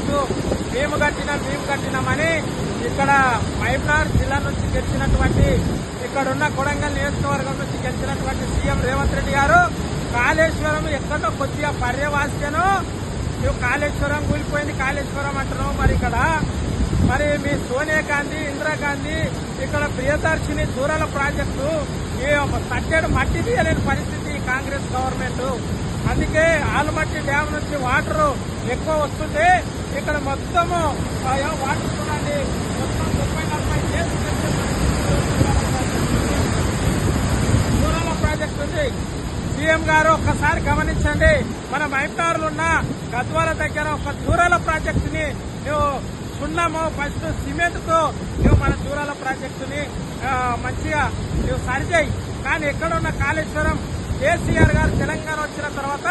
దూరాల మేము కట్టినాం మేము కట్టినామని ఇక్కడ మైబ్నార్ జిల్లా నుంచి గెలిచినటువంటి ఇక్కడ ఉన్న కొడంగల్ నియోజకవర్గం నుంచి గెలిచినటువంటి సీఎం రేవంత్ రెడ్డి గారు కాళేశ్వరం ఎక్కడో కొద్దిగా పర్యవాసికను నువ్వు కాళేశ్వరం కూలిపోయింది కాళేశ్వరం అంటున్నావు మరి ఇక్కడ. మరి మీ సోనియా గాంధీ ఇందిరాగాంధీ ఇక్కడ ప్రియదర్శిని దూరాల ప్రాజెక్టు ఈ తట్టేడు మట్టి తీయలేని పరిస్థితి కాంగ్రెస్ గవర్నమెంట్. అందుకే ఆలుమట్టి డ్యామ్ నుంచి వాటర్ ఎక్కువ వస్తుంది ఇక్కడ మొత్తము వాటర్ చూడండి. మొత్తం ముప్పై నలభై దూరాల ప్రాజెక్ట్ ఉంది. సీఎం గారు ఒక్కసారి గమనించండి. మన మైపారులు ఉన్న గద్వాల దగ్గర ఒక దూరాల ప్రాజెక్టుని నువ్వు సున్నము ఫస్ట్ సిమెంట్తో నువ్వు మన దూరాల ప్రాజెక్టుని ని మంచిగా నువ్వు సరిచేయి. కానీ ఎక్కడున్న కాళేశ్వరం కేసీఆర్ గారు తెలంగాణ వచ్చిన తర్వాత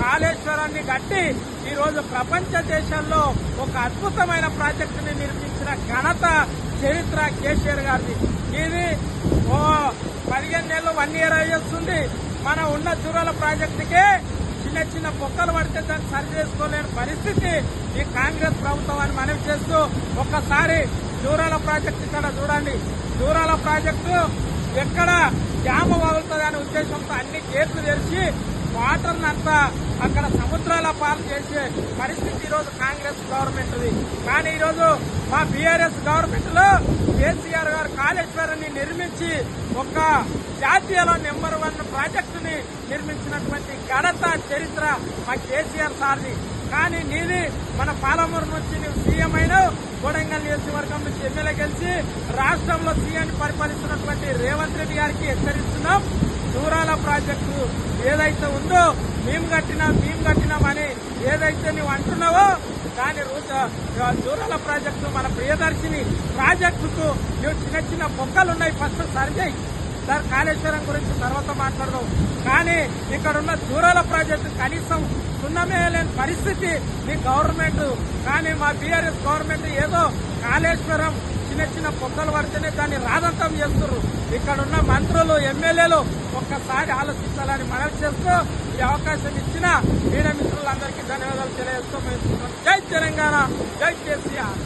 కాళేశ్వరాన్ని కట్టి ఈ రోజు ప్రపంచ దేశాల్లో ఒక అద్భుతమైన ప్రాజెక్టుని నిర్మించిన ఘనత చరిత్ర కేసీఆర్ గారిది. ఇది ఓ పదిహేను నెలలు వన్ ఇయర్ అయ్యేస్తుంది. మన ఉన్న దూరాల ప్రాజెక్టుకే చిన్న చిన్న పొక్కలు పడితే దాన్ని సరి చేసుకోలేని పరిస్థితి ఈ కాంగ్రెస్ ప్రభుత్వాన్ని మనవి చేస్తూ ఒక్కసారి దూరాల ప్రాజెక్టు ఇక్కడ చూడండి. దూరాల ప్రాజెక్టు ఎక్కడ జామ ఉద్దేశంతో అన్ని గేట్లు తెరిచి వాటర్ అంతా అక్కడ సముద్రాల పాలు చేసే పరిస్థితి ఈరోజు కాంగ్రెస్ గవర్నమెంట్ కానీ ఈరోజు మా బీఆర్ఎస్ గవర్నమెంట్లో కేసీఆర్ గారు కాళేశ్వరాన్ని నిర్మించి ఒక జాతీయలో నెంబర్ వన్ ప్రాజెక్టుని నిర్మించినటువంటి ఘనత చరిత్ర మా కేసీఆర్ సార్ది. కానీ నీది మన పాలమూరు నుంచి నువ్వు సీఎం అయినావు కొడంగల్ నియోజకవర్గం నుంచి ఎమ్మెల్యే గెలిచి రాష్ట్రంలో సీఎం పరిపాలిస్తున్నటువంటి రేవంత్ రెడ్డి గారికి హెచ్చరిస్తున్నాం. దూరాల ప్రాజెక్టు ఏదైతే ఉందో మేము కట్టినాం మేము కట్టినామని ఏదైతే నువ్వు అంటున్నావో దాని రూత దూరాల ప్రాజెక్టు మన ప్రియదర్శిని ప్రాజెక్టుకు నువ్వు చిన్న చిన్న మొక్కలు ఉన్నాయి. ఫస్ట్ సరిచేయి సార్ కాళేశ్వరం గురించి తర్వాత మాట్లాడదాం. కానీ ఇక్కడ ఉన్న దూరాల ప్రాజెక్టు కనీసం సున్నమే లేని పరిస్థితి మీ గవర్నమెంట్ కానీ మా బీఆర్ఎస్ గవర్నమెంట్ ఏదో కాళేశ్వరం చిన్న చిన్న పొక్కలు పడితేనే దాన్ని రాదంతం చేస్తున్నారు ఇక్కడ ఉన్న మంత్రులు ఎమ్మెల్యేలు ఒక్కసారి ఆలోచించాలని మనవి చేస్తూ ఈ అవకాశం ఇచ్చిన మీడియా మిత్రులందరికీ ధన్యవాదాలు తెలియజేస్తూ మేము జై తెలంగాణ జై కేసీఆర్.